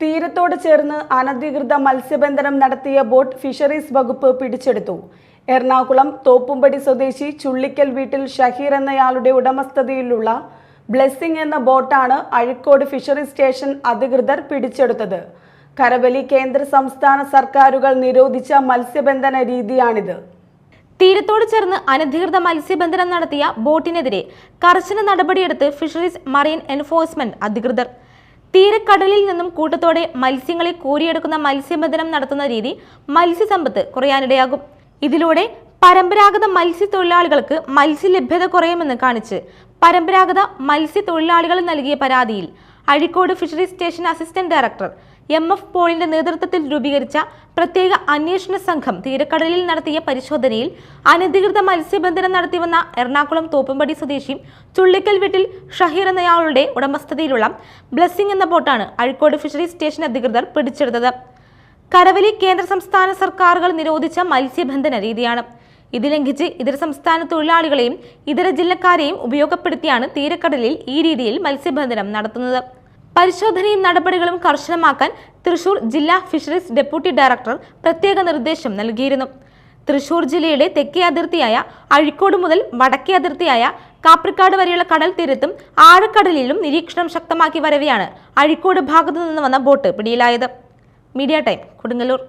തീരത്തോട് ചേർന്ന് അനധികൃത മത്സ്യബന്ധനം നടത്തിയ ബോട്ട് ഫിഷറീസ് വകുപ്പ് പിടിച്ചെടുത്തു. എറണാകുളം തോപ്പുംപടി സ്വദേശി ചുള്ളിക്കൽ വീട്ടിൽ ഷഹീർ എന്നയാളുടെ ഉടമസ്ഥതയിലുള്ള ബ്ലെസ്സിംഗ് എന്ന ബോട്ടാണ് അഴിക്കോട് ഫിഷറീസ് സ്റ്റേഷൻ അധികൃതർ പിടിച്ചെടുത്തത്. കരവലി കേന്ദ്ര സംസ്ഥാന സർക്കാരുകൾ നിരോധിച്ച മത്സ്യബന്ധന രീതിയാണിത്. തീരത്തോട് ചേർന്ന് അനധികൃത മത്സ്യബന്ധനം നടത്തിയ ബോട്ടിനെതിരെ കർശന നടപടിയെടുത്ത് ഫിഷറീസ് മറൈൻ എൻഫോഴ്സ്മെന്റ് അധികൃതർ തീരക്കടലിൽ നിന്നും കൂട്ടത്തോടെ മത്സ്യങ്ങളെ കോരിയെടുക്കുന്ന മത്സ്യബന്ധനം നടത്തുന്ന രീതി മത്സ്യസമ്പത്ത് കുറയാനിടയാകും. ഇതിലൂടെ പരമ്പരാഗത മത്സ്യത്തൊഴിലാളികൾക്ക് മത്സ്യലഭ്യത കുറയുമെന്ന് കാണിച്ച് പരമ്പരാഗത മത്സ്യത്തൊഴിലാളികൾ നൽകിയ പരാതിയിൽ Azhikode fisheries station assistant director M F പോളിന്റെ നേതൃത്വത്തിൽ രൂപീകരിച്ച പ്രത്യേക അന്വേഷണ സംഘം തീരക്കടലിൽ നടത്തിയ പരിശോധനയിൽ അനധികൃത മത്സ്യബന്ധനം നടത്തിവന്ന എറണാകുളം തോപ്പുംപടി സ്വദേശി ചുള്ളിക്കൽ വീട്ടിൽ ഷഹീർ എന്നയാളുടെ ഉടമസ്ഥതയിലുള്ള ബ്ലെസ്സിംഗ് എന്ന ബോട്ടാണ് അഴിക്കോട് ഫിഷറീസ് സ്റ്റേഷൻ അധികൃതർ പിടിച്ചെടുത്തത്. കരവലി കേന്ദ്ര സംസ്ഥാന സർക്കാരുകൾ നിരോധിച്ച മത്സ്യബന്ധന രീതിയാണ്. ഇത് ലംഘിച്ച് ഇതര സംസ്ഥാന തൊഴിലാളികളെയും ഇതര ജില്ലക്കാരെയും ഉപയോഗപ്പെടുത്തിയാണ് തീരക്കടലിൽ ഈ രീതിയിൽ മത്സ്യബന്ധനം നടത്തുന്നത്. പരിശോധനയും നടപടികളും കർശനമാക്കാൻ തൃശൂർ ജില്ലാ ഫിഷറീസ് ഡെപ്യൂട്ടി ഡയറക്ടർ പ്രത്യേക നിർദ്ദേശം നൽകിയിരുന്നു. തൃശൂർ ജില്ലയുടെ തെക്കേ അതിർത്തിയായ അഴിക്കോട് മുതൽ വടക്കേ അതിർത്തിയായ കാപ്രിക്കാട് വരെയുള്ള കടൽ തീരത്തും ആഴക്കടലിലും നിരീക്ഷണം ശക്തമാക്കി വരവെയാണ് അഴിക്കോട് ഭാഗത്തു നിന്ന് വന്ന ബോട്ട് പിടിയിലായത്. Media time Kodungallur.